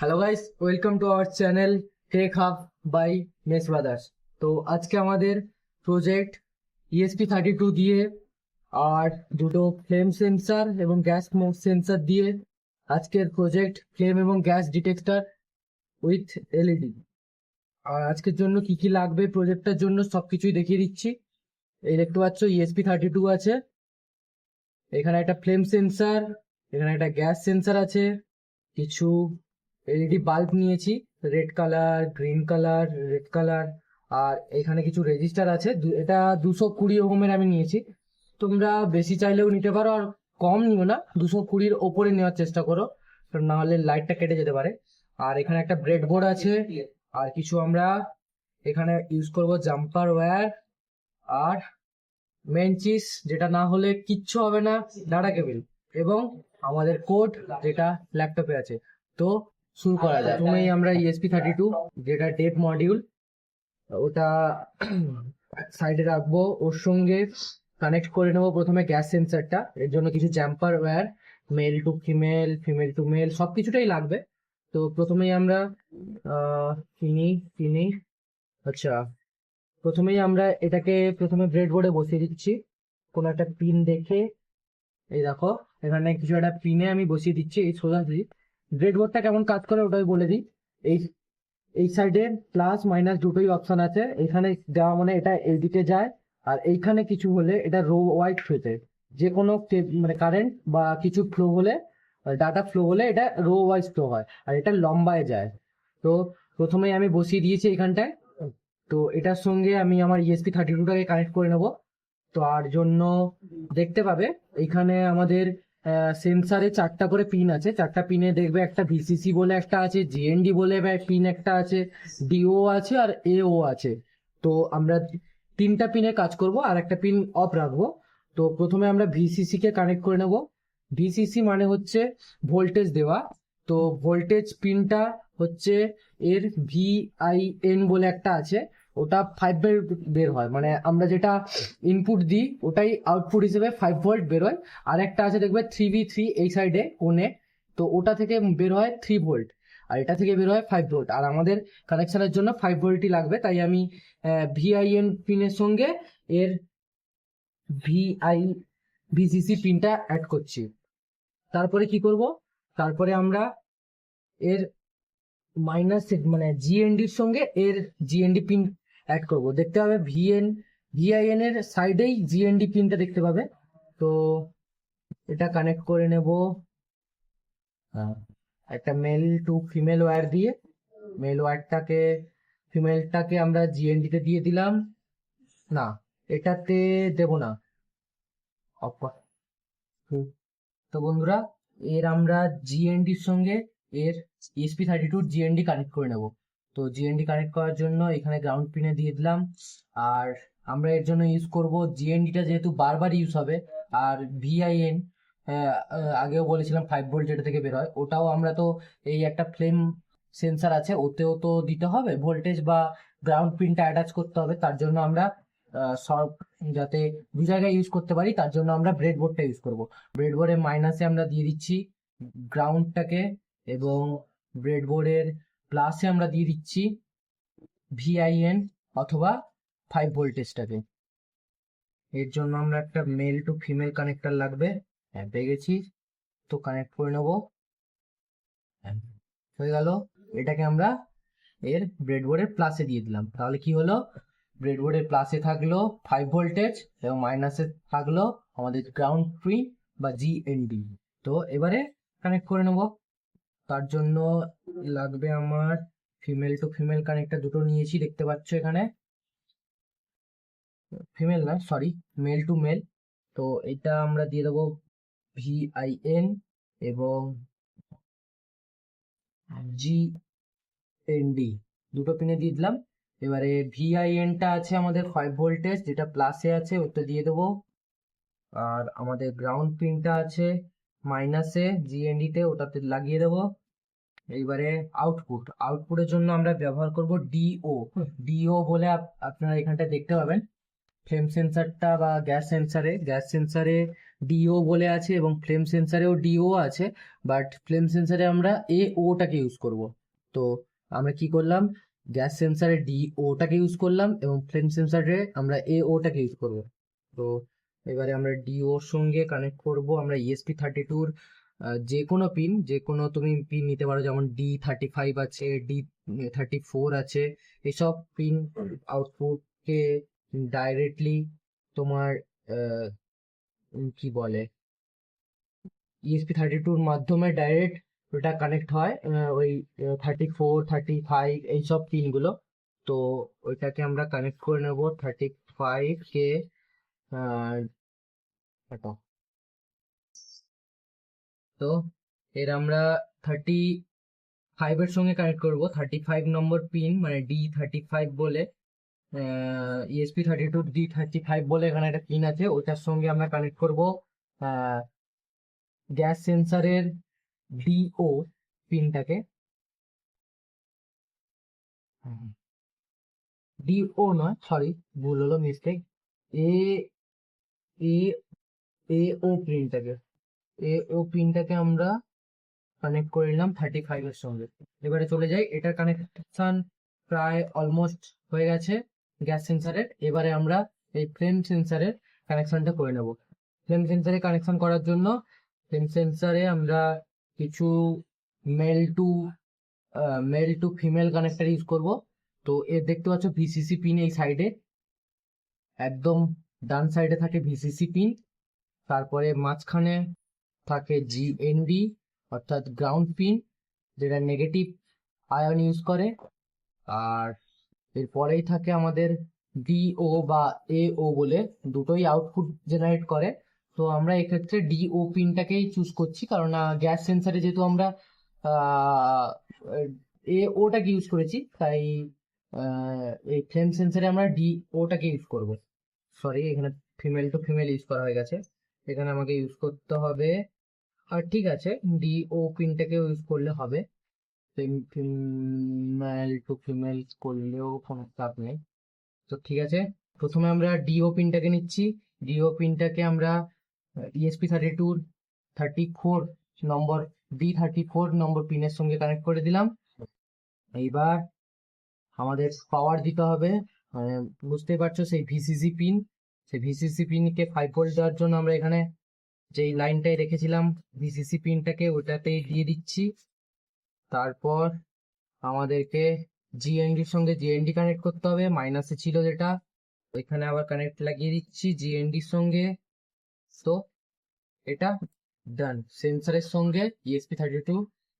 Hello guys welcome to our channel tech hub by mess brothers তো আজকে আমাদের project ESP thirty two দিয়ে আর দুটো ফ্লেম সেন্সার এবং গ্যাস সেন্সার দিয়ে আজকের প্রজেক্ট ফ্লেম এবং গ্যাস ডিটেক্টর উইথ এলইডি আর আজকের জন্য কি কি লাগবে প্রজেক্টটার জন্য সব কিছুই দেখিয়ে দিচ্ছি। এই দেখতে পাচ্ছ ইএসপি থার্টি টু আছে। এখানে একটা ফ্লেম সেন্সার এখানে একটা গ্যাস সেন্সার আছে। কিছু এলইডি বাল্ব নিয়েছি red colour green colour red colour আর এখানে কিছু রেজিস্টার আছে। এটা দুশো কুড়ি ওহমের আমি নিয়েছি। তোমরা বেশি চাইলেও নিতে পারো আর কম নিও না। দুশো কুড়ির ওপরে নেওয়ার চেষ্টা করো না হলে লাইটটা কেটে যেতে পারে। আর এখানে একটা ব্রেড বোর্ড আছে। আর কিছু আমরা এখানে ইউজ করব জাম্পার ওয়্যার আর মেন চিজ যেটা না হলে কিচ্ছু হবে না ডাটা কেবিল এবং আমাদের কোড যেটা ল্যাপটপে আছে। তো শুরু করা যায়। প্রথমেই আমরা E ইএসপি থার্টি টু যেটা ডেপ মডিউল ওটা সাইডে রাখব। ওর সঙ্গে কানেক্ট করে নেব প্রথমে গ্যাস সেন্সারটা এর জন্য কিছু jumper wire male to female female to male সব কিছুটাই লাগবে। তো প্রথমেই আমরা কিনি কিনি আচ্ছা প্রথমেই আমরা এটাকে প্রথমে ব্রেডবোর্ডে বসিয়ে দিচ্ছি। কোনো একটা পিন দেখে এই দেখো এখানে কিছু একটা পিনে আমি বসিয়ে দিচ্ছি এই সোজাসুজি ব্রেডবোর্ডটা কেমন কাজ করে ওটাই বলে দিই। এই এই সাইডে প্লাস মাইনাস দুটোই অপশন আছে। এখানে দেওয়া মানে এটা এইদিকে যায়, আর এইখানে কিছু হলে এটা রো ওয়াইড ফ্লোতে যে কোনো মানে কারেন্ট বা কিছু ফ্লো হলে ডাটা ফ্লো হলে এটা রো ওয়াইজ ফ্লো হয়, আর এটা লম্বায় যায়। তো প্রথমেই আমি বসিয়ে দিয়েছি এখানটায়। তো এটার সঙ্গে আমি আমার ইএসপি থার্টি টুটাকে কানেক্ট করে নেব। তো আর জন্য দেখতে পাবে, এখানে আমাদের সেন্সারে চারটা করে পিন আছে। চারটা পিনে দেখবে একটা ভিসিসি বলে একটা আছে জিএনডি বলে পিন একটা আছে ডিও আছে আর এও আছে। তো আমরা তিনটা পিনে কাজ করব, আর একটা পিন অফ রাখব। তো প্রথমে আমরা ভিসিসি কে কানেক্ট করে নেব। ভিসিসি মানে হচ্ছে ভোল্টেজ দেওয়া। তো ভোল্টেজ পিনটা হচ্ছে এর ভিআইএন বলে একটা আছে। ওটা ফাইভ ভোল্ট বের হয়। মানে আমরা যেটা ইনপুট দিই, ওটাই আউটপুট হিসেবে ফাইভ ভোল্ট বের হয়। আর একটা আছে দেখবে থ্রি ভি থ্রি এই সাইডে কোণে। তো ওটা থেকে বের হয় থ্রি ভোল্ট আর এটা থেকে বের হয় ফাইভ ভোল্ট আর আমাদের কানেকশনের জন্য ফাইভ ভোল্টই লাগবে। তাই আমি ভিআইএন পিনের সঙ্গে এর ভিআই ভিসিসি পিনটা অ্যাড করছি। তারপরে কি করব? তারপরে আমরা এর মাইনাস মানে জিএনডির সঙ্গে এর জিএনডি পিন অ্যাড করব। দেখতে পাবে ভিএন ভিআইএন এর সাইডেই জিএনডি পিনটা দেখতে পাবে। তো এটা কানেক্ট করে নেব। একটা মেল টু ফিমেল ওয়্যার দিয়ে। মেল ওয়্যারটাকে ফিমেলটাকে আমরা জিএনডি তে দিয়ে দিলাম। না, এটাতে দেব না। তো বন্ধুরা, এর আমরা জিএনডির সঙ্গে এর ESP thirty two GND connect করে নেব। তো জিএনডি কানেক্ট করার জন্য এখানে গ্রাউন্ড পিনে দিয়ে দিলাম। আর আমরা এর জন্য ইউজ করব জিএনডিটা যেহেতু বারবার ইউজ হবে, আর ভিআইএন আগেও বলেছিলাম ফাইভ ভোল্ট যেটা থেকে বের হয়। ওটাও আমরা তো এই একটা ফ্লেম সেন্সার আছে, ওতেও তো দিতে হবে ভোল্টেজ বা গ্রাউন্ড পিনটা অ্যাটাচ করতে হবে। তার জন্য আমরা সব যাতে দু জায়গায় ইউজ করতে পারি, তার জন্য আমরা ব্রেডবোর্ডটা ইউজ করব। ব্রেডবোর্ডের মাইনাসে আমরা দিয়ে দিচ্ছি গ্রাউন্ডটাকে এবং ব্রেডবোর্ডের প্লাসে আমরা দিয়ে দিচ্ছি ভিআইএন অথবা ফাইভ ভোল্টেজটাকে এর জন্য আমরা একটা মেল টু ফিমেল কানেক্টর লাগবে। হ্যাঁ পেয়ে গেছি তো কানেক্ট করে নেব। হ্যাঁ, গেল। এটাকে আমরা এর ব্রেডবোর্ডের প্লাসে দিয়ে দিলাম। তাহলে কি হলো? ব্রেডবোর্ডের প্লাসে থাকল ফাইভ ভোল্টেজ এবং মাইনাসে থাকল আমাদের গ্রাউন্ড ফ্রি বা জিএনডি তো এবারে কানেক্ট করে নেব। তার জন্য লাগবে আমার ফিমেল টু ফিমেল কানেক্টর দুটো নিয়েছি, দেখতে পাচ্ছ এখানে। ফিমেল না সরি মেল টু মেল তো এটা আমরা দিয়ে দেবো ভিআইএন এবং জি এন ডি দুটো পিনে দিয়ে দিলাম। এবারে ভিআইএনটা আছে আমাদের ফাইভ ভোল্টেজ যেটা প্লাসে আছে ওটা দিয়ে দেবো। আর আমাদের গ্রাউন্ড পিনটা আছে মাইনাসে জিএনডি তে, ওটাতে লাগিয়ে দেবো। এইবারে আউটপুট আউটপুটের জন্য আমরা ব্যবহার করব ডিও ডিও বলে আপ- আপনারা এখানটা দেখতে পাবেন। ফ্লেম সেন্সারটা বা গ্যাস সেন্সারে গ্যাস সেন্সারে ডিও বলে আছে এবং ফ্লেম সেন্সারেও ডিও আছে বাট ফ্লেম সেন্সারে আমরা এ ওটাকে ইউজ করব। তো আমরা কি করলাম? গ্যাস সেন্সারে ডি ওটাকে ইউজ করলাম এবং ফ্লেম সেন্সারে আমরা এ ওটাকে ইউজ করব। তো এবারে আমরা ডিওর সঙ্গে কানেক্ট করব। আমরা ইএসপি থার্টি টুর যে কোনো পিন যে কোনো তুমি পিন নিতে পারো, যেমন ডি থার্টি ফাইভ আছে ডি থার্টি ফোর আছে, এসব পিন আউটপুটকে ডাইরেক্টলি তোমার কি বলে ইএসপি থার্টি টুর মাধ্যমে ডাইরেক্ট ওটা কানেক্ট হয় ওই থার্টি ফোর থার্টি ফাইভ এইসব পিনগুলো তো ওইটাকে আমরা কানেক্ট করে নেব থার্টি ফাইভ কে তো এর আমরা থার্টি ফাইভের সঙ্গে কানেক্ট করব। থার্টি ফাইভ নম্বর পিন মানে ডি থার্টি ফাইভ বলে ESP thirty two D thirty five বলে এখানে একটা পিন আছে, ওটার সঙ্গে আমরা কানেক্ট করব গ্যাস সেন্সারের ডিও পিনটাকে ডিও নয় সরি ভুল হলো মিস্টেক এ এ ও পিনটাকে এ, ও পিনটাকে আমরা কানেক্ট করে নিলাম থার্টি ফাইভের সঙ্গে। এবারে চলে যাই, এটার কানেকশন প্রায় অলমোস্ট হয়ে গেছে গ্যাস সেন্সারের এবারে আমরা এই ফ্লেম সেন্সারের কানেকশনটা করে নেব। ফ্লেম সেন্সারে কানেকশন করার জন্য ফ্লেম সেন্সারে আমরা কিছু male to male to female connector use করব। তো এর দেখতে পাচ্ছ ভিসিসি পিন এই সাইডে একদম ডান সাইডে থাকে ভিসিসি পিন তারপরে মাঝখানে থাকে জিএনডি অর্থাৎ গ্রাউন্ড পিন যেটা নেগেটিভ আয়ন ইউজ করে। আর এরপরেই থাকে আমাদের ডিও বা এও বলে দুটোই আউটপুট জেনারেট করে। তো আমরা এক্ষেত্রে ডিও পিনটাকেই চুজ করছি, কারণ গ্যাস সেন্সারে যেহেতু আমরা এ ওটাকে ইউজ করেছি, তাই এই ফ্লেম সেন্সারে আমরা ডি ওটাকে ইউজ করব। সরি এখানে ফিমেল টু ফিমেল ইউজ করা হয়ে গেছে। এখানে আমাকে ইউজ করতে হবে আর ঠিক আছে ডি ও পিনটাকে ইউজ করলে হবে। ফিমেল টু ফিমেল করলেও কোনো চাপ নেই। তো ঠিক আছে, প্রথমে আমরা ডিও পিনটাকে নিচ্ছি। ডিও পিনটাকে আমরা ইএসপি থার্টি টুর থার্টি ফোর নম্বর ডি থার্টি ফোর নম্বর পিনের সঙ্গে কানেক্ট করে দিলাম। এইবার আমাদের পাওয়ার দিতে হবে। মানে বুঝতেই পারছ, সেই ভিসিসি পিন সেই ভিসিসি পিনকে ফাইভ ভোল্ট দেওয়ার জন্য আমরা এখানে যেই লাইনটাই রেখেছিলাম ভিসিসি পিনটাকে ওটাতেই দিয়ে দিচ্ছি। তারপর আমাদেরকে জিএনডির সঙ্গে জিএনডি কানেক্ট করতে হবে মাইনাসে ছিল যেটা, ওইখানে আবার কানেক্ট লাগিয়ে দিচ্ছি জিএনডির সঙ্গে। তো এটা ডান সেন্সারের সঙ্গে E ESP thirty two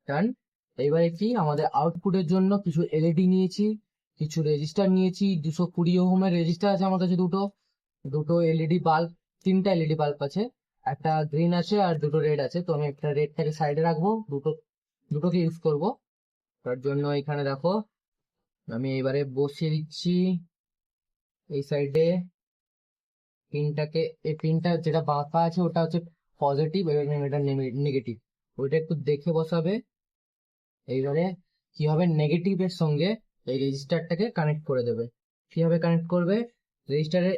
done এবারে কি, আমাদের আউটপুটের জন্য কিছু এলইডি নিয়েছি, কিছু রেজিস্টার নিয়েছি, দুশো কুড়ি ওহমের রেজিস্টার আছে আমার কাছে দুটো। দুটো এলইডি বাল্ব তিনটা এলইডি বাল্ব আছে। একটা গ্রিন আছে আর দুটো রেড আছে। তো আমি একটা রেডটাকে সাইডে রাখব। দুটো, দুটোকে ইউজ করব। তার জন্য এখানে দেখো, আমি এবারে বসিয়ে দিচ্ছি। এই সাইডে পিনটাকে এই পিনটা যেটা বাঁকা আছে ওটা হচ্ছে পজিটিভ এবং এটা নেগেটিভ ওইটা একটু দেখে বসাবে। এইবারে কি হবে? নেগেটিভের সঙ্গে এই রেজিস্টারটাকে কানেক্ট করে দেবে। কীভাবে কানেক্ট করবে? রেজিস্টারের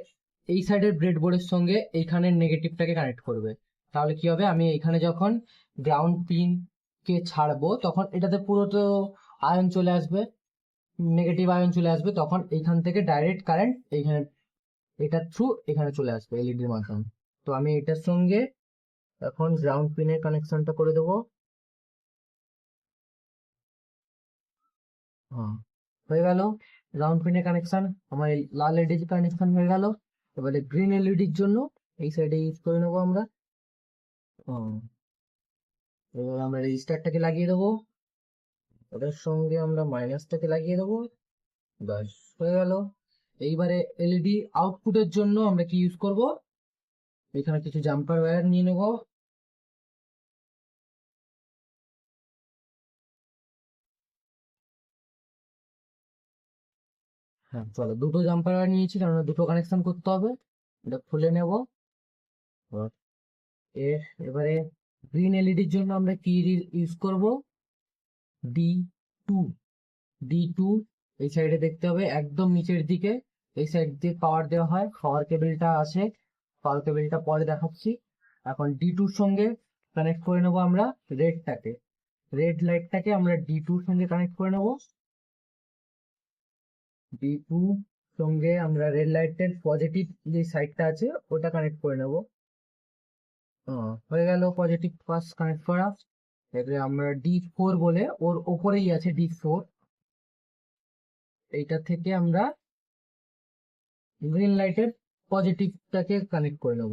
এই সাইডের ব্রেডবোর্ডের সঙ্গে এইখানের নেগেটিভটাকে কানেক্ট করবে। তাহলে কি হবে? আমি এখানে যখন গ্রাউন্ড পিন কে ছাড়বো, তখন এটাতে পুরো তো আয়ন চলে আসবে নেগেটিভ আয়ন চলে আসবে, তখন এইখান থেকে ডাইরেক্ট কারেন্ট এইখানে এটার থ্রু এখানে চলে আসবে এলইডির মাধ্যমে। তো আমি এটার সঙ্গে এখন গ্রাউন্ড পিনের কানেকশনটা করে দেবো। হ্যাঁ হয়ে গেল। গ্রাউন্ড পিনের কানেকশন আমার লাল এলইডি কানেকশন হয়ে গেল। এবারে গ্রিন এলইডির জন্য এই সাইডে ইউজ করে নেব আমরা। এবার আমরা রেজিস্টারটাকে লাগিয়ে দেবো। ওটার সঙ্গে আমরা মাইনাসটাকে লাগিয়ে দেবো। ব্যাস, হয়ে গেল। এইবারে এলইডি আউটপুটের জন্য আমরা কি ইউজ করব? এখানে কিছু জাম্পার ওয়্যার নিয়ে নেব। হ্যাঁ চলো, দুটো জাম্পার নিয়েছি কারণ দুটো কানেকশন করতে হবে। এটা খুলে নেব। এর, এবারে গ্রিন এলইডির জন্য আমরা কি ইউজ করব? ডি টু ডি টু এই সাইডে দেখতে হবে, একদম নিচের দিকে। এই সাইড দিয়ে পাওয়ার দেওয়া হয় পাওয়ার কেবলটা আছে পাওয়ার কেবলটা পরে দেখাচ্ছি। এখন ডি টুর সঙ্গে কানেক্ট করে নেব আমরা রেডটাকে রেড লাইটটাকে আমরা ডি টুর সঙ্গে কানেক্ট করে নেব। ডি টু সঙ্গে আমরা রেড লাইটের পজিটিভ যে সাইডটা আছে, ওটা কানেক্ট করে নেব। হয়ে গেল পজিটিভ পাস কানেক্ট করা। এবারে আমরা ডি ফোর বলে, ওর ওপরেই আছে ডি ফোর এইটা থেকে আমরা গ্রিন লাইটের পজিটিভটাকে কানেক্ট করে নেব।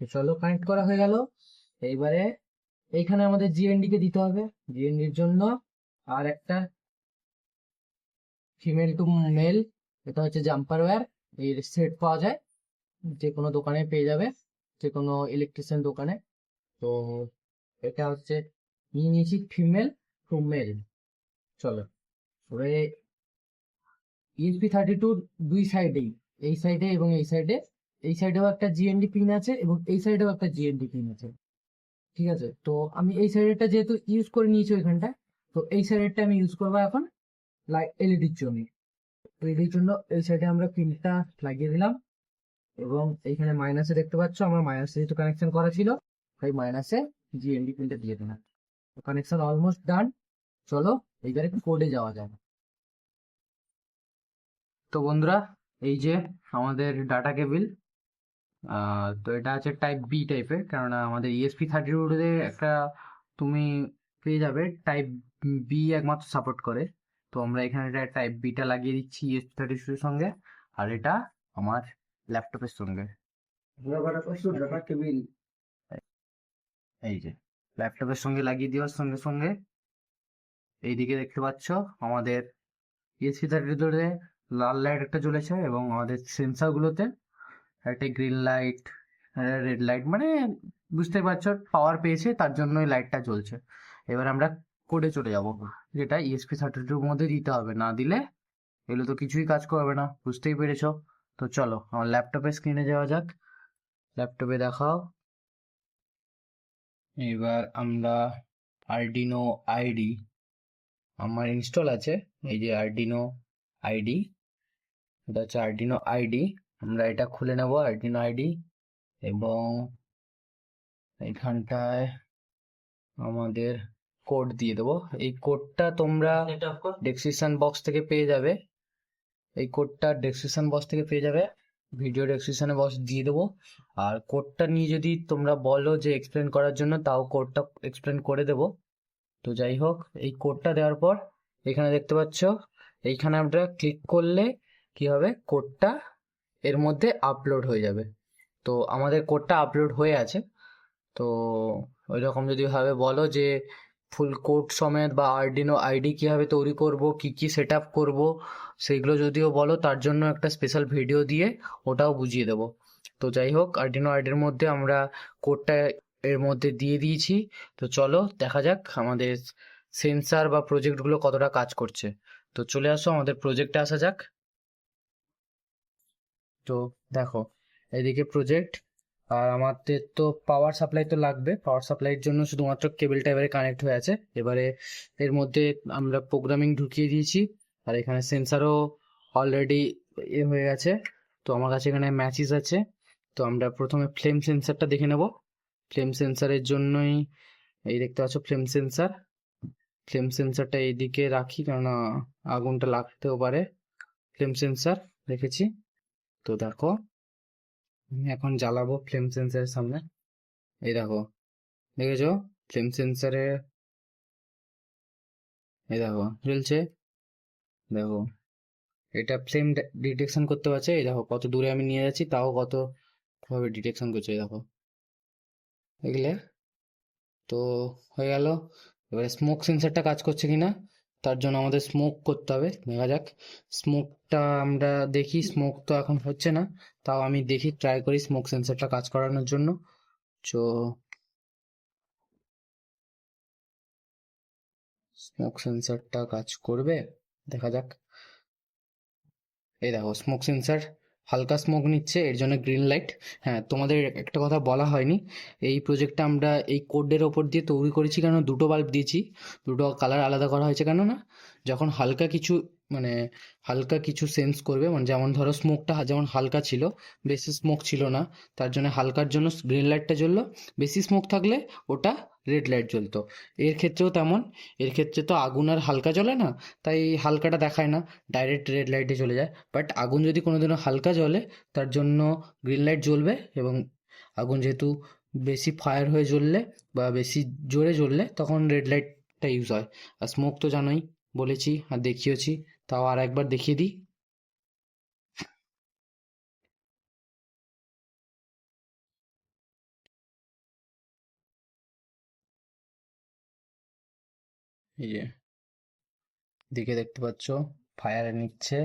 চলো কানেক্ট করা হয়ে গেল। এইবারে এইখানে আমাদের জিএনডি কে দিতে হবে। জিএনডির জন্য আর একটা ফিমেল টু মেল এটা হচ্ছে জাম্পার ওয়্যার এর সেট পাওয়া যায়। যে কোনো দোকানে পেয়ে যাবে, যে কোনো ইলেকট্রিশিয়ান দোকানে। তো এটা হচ্ছে নিয়ে নিয়েছি ফিমেল টু মেল চলো এবারে ইএসপি থার্টি টু দুই সাইডেই এই সাইডে এবং এই সাইডে এই সাইডেও একটা জিএনডি পিন আছে এবং এই সাইডেও একটা জিএনডি পিন আছে। ঠিক আছে? তো আমি এই সাইডেরটা যেহেতু ইউজ করে নিয়েছি ওইখানটায়, তো এই সাইডেরটা আমি ইউজ করব এখন। এলইডির জন্য এলইডির জন্য এই সাইডে আমরা পিনটা লাগিয়ে দিলাম এবং এইখানে মাইনাসে দেখতে পাচ্ছ, আমার মাইনাসে যেহেতু কানেকশন করা ছিল, তাই মাইনাসে জিএনডি পিনটা দিয়ে দিলাম। কানেকশন অলমোস্ট ডান চলো, এইবারে কোডে যাওয়া যায় তো বন্ধুরা, এই যে আমাদের ডাটা কেবিল তো এটা আছে টাইপ বি টাইপের কেননা আমাদের ইএসপি থার্টি টুতে একটা তুমি পেয়ে যাবে টাইপ বি একমাত্র সাপোর্ট করে। তো আমরা এখানে এটা টাইপ বিটা লাগিয়ে দিচ্ছি ইএসপি থার্টি টুর সঙ্গে আর এটা আমার ল্যাপটপের সঙ্গে। এই যে ল্যাপটপের সঙ্গে লাগিয়ে দেওয়ার সঙ্গে সঙ্গে এইদিকে দেখতে পাচ্ছ আমাদের ইএসপি থার্টি টুতে লাল লাইট একটা জ্বলেছে এবং আমাদের সেন্সারগুলোতে একটা গ্রিন লাইট রেড লাইট মানে বুঝতে পারছ পাওয়ার পেয়েছে তার জন্য লাইটটা জ্বলছে। এবার আমরা কোডে চলে যাব। যেটা E ইএসপি থার্টি টুর মধ্যে দিতে হবে। না দিলে এগুলো তো কিছুই কাজ করবে না। বুঝতেই পেরেছ? তো চলো, আমার ল্যাপটপে স্ক্রিনে যাওয়া যাক। ল্যাপটপে দেখাও। এবার আমরা আরডিনো আইডি আমার ইনস্টল আছে। এই যে আরডিনো আইডি এটা হচ্ছে আরডিনো আইডি আমরা এটা খুলে নেব আরডিনো আইডি এবং এইখানটায় আমাদের কোড দিয়ে দেবো। এই কোডটা তোমরা ডেসক্রিপশন বক্স থেকে পেয়ে যাবে। এই কোডটা ডেসক্রিপশন বক্স থেকে পেয়ে যাবে। ভিডিও ডেসক্রিপশনে বক্স দিয়ে দেবো। আর কোডটা নিয়ে যদি তোমরা বলো যে এক্সপ্লেন করার জন্য তাও কোডটা এক্সপ্লেন করে দেবো। তো যাই হোক এই কোডটা দেওয়ার পর এখানে দেখতে পাচ্ছ এইখানে আমরা ক্লিক করলে কি হবে? কোডটা এর মধ্যে আপলোড হয়ে যাবে। তো আমাদের কোডটা আপলোড হয়ে আছে। তো ওই রকম যদি ভাবে বলো যে ফুল কোড সমেত বা আরডিনো আইডি কীভাবে তৈরি করব, কি কি সেট আপ করব, সেইগুলো যদিও বলো, তার জন্য একটা স্পেশাল ভিডিও দিয়ে ওটাও বুঝিয়ে দেবো। তো যাই হোক, আরডিনো আইডির মধ্যে আমরা কোডটা এর মধ্যে দিয়ে দিয়েছি। তো চলো, দেখা যাক আমাদের সেন্সার বা প্রজেক্টগুলো কতটা কাজ করছে। তো চলে আসো, আমাদের প্রজেক্টে আসা যাক। তো দেখো, এদিকে প্রজেক্ট আর আমাদের তো পাওয়ার সাপ্লাই তো লাগবে। পাওয়ার সাপ্লাইয়ের জন্য শুধুমাত্র কেবলটা এবারে কানেক্ট হয়ে আছে। এবারে এর মধ্যে আমরা প্রোগ্রামিং ঢুকিয়ে দিয়েছি। আর এখানে সেন্সারও অলরেডি এ হয়ে গেছে। তো আমার কাছে এখানে ম্যাচিস আছে। তো আমরা প্রথমে ফ্লেম সেন্সারটা দেখে নেব। ফ্লেম সেন্সারের জন্যই এই দেখতে পাচ্ছ ফ্লেম সেন্সার ফ্লেম সেন্সারটা এইদিকে রাখি কেননা আগুনটা লাগতেও পারে। ফ্লেম সেন্সার রেখেছি। তো দেখো। এখন জ্বালাবো ফ্লেম সেন্সারের সামনে। এই দেখো, দেখেছ? ফ্লেম সেন্সারে এই দেখো, জ্বলছে। দেখো, এটা ফ্লেম ডিটেকশন করতে পারছে। এই দেখো, কত দূরে আমি নিয়ে যাচ্ছি, তাও কত ভাবে ডিটেকশন করছে, এই দেখো। দেখলে? তো হয়ে গেল। এবারে স্মোক সেন্সারটা কাজ করছে কিনা? তার জন্য আমাদের স্মোক করতে হবে, দেখা যাক। স্মোকটা আমরা দেখি স্মোক তো এখন হচ্ছে না, তাও আমি দেখি ট্রাই করি স্মোক সেন্সারটা কাজ করানোর জন্য। তো স্মোক সেন্সারটা কাজ করবে, দেখা যাক। এই দেখো স্মোক সেন্সার হালকা স্মোক নিচ্ছে, এর জন্য গ্রিন লাইট হ্যাঁ তোমাদের একটা কথা বলা হয়নি। এই প্রজেক্টটা আমরা এই কোডের ওপর দিয়ে তৈরি করেছি কেন? দুটো বাল্ব দিয়েছি। দুটো কালার আলাদা করা হয়েছে কেন না যখন হালকা কিছু মানে হালকা কিছু সেন্স করবে। মানে যেমন ধরো স্মোকটা যেমন হালকা ছিল, বেশি স্মোক ছিল না। তার জন্য হালকার জন্য গ্রিন লাইটটা জ্বললো। বেশি স্মোক থাকলে ওটা রেড লাইট জ্বলতো। এর ক্ষেত্রেও তেমন। এর ক্ষেত্রে তো আগুন আর হালকা জ্বলে না, তাই হালকাটা দেখায় না। ডাইরেক্ট রেড লাইটে চলে যায়। বাট আগুন যদি কোনোদিনও হালকা জ্বলে, তার জন্য গ্রিন লাইট জ্বলবে এবং আগুন যেহেতু বেশি ফায়ার হয়ে জ্বললে বা বেশি জোরে জ্বললে, তখন রেড লাইটটা ইউজ হয়। আর স্মোক তো জানোই, বলেছি আর দেখিয়েছি তাও আর একবার দেখিয়ে দিই। যে, দিকে দেখতে পাচ্ছ ফায়ারে নিচ্ছে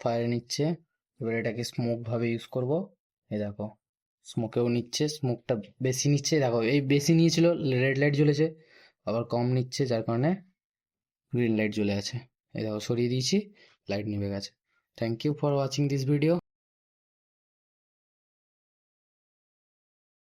ফায়ারে নিচ্ছে, এবার এটাকে স্মোক ভাবে ইউজ করব। এই দেখো স্মোকেও নিচ্ছে স্মোকটা বেশি নিচ্ছে, দেখো এই বেশি নিয়েছিল রেড লাইট জ্বলেছে, আবার কম নিচ্ছে, যার কারণে গ্রিন লাইট জ্বলে আছে। দেখো সরিয়ে দিয়েছি লাইট নিভে গেছে। Thank you for watching this video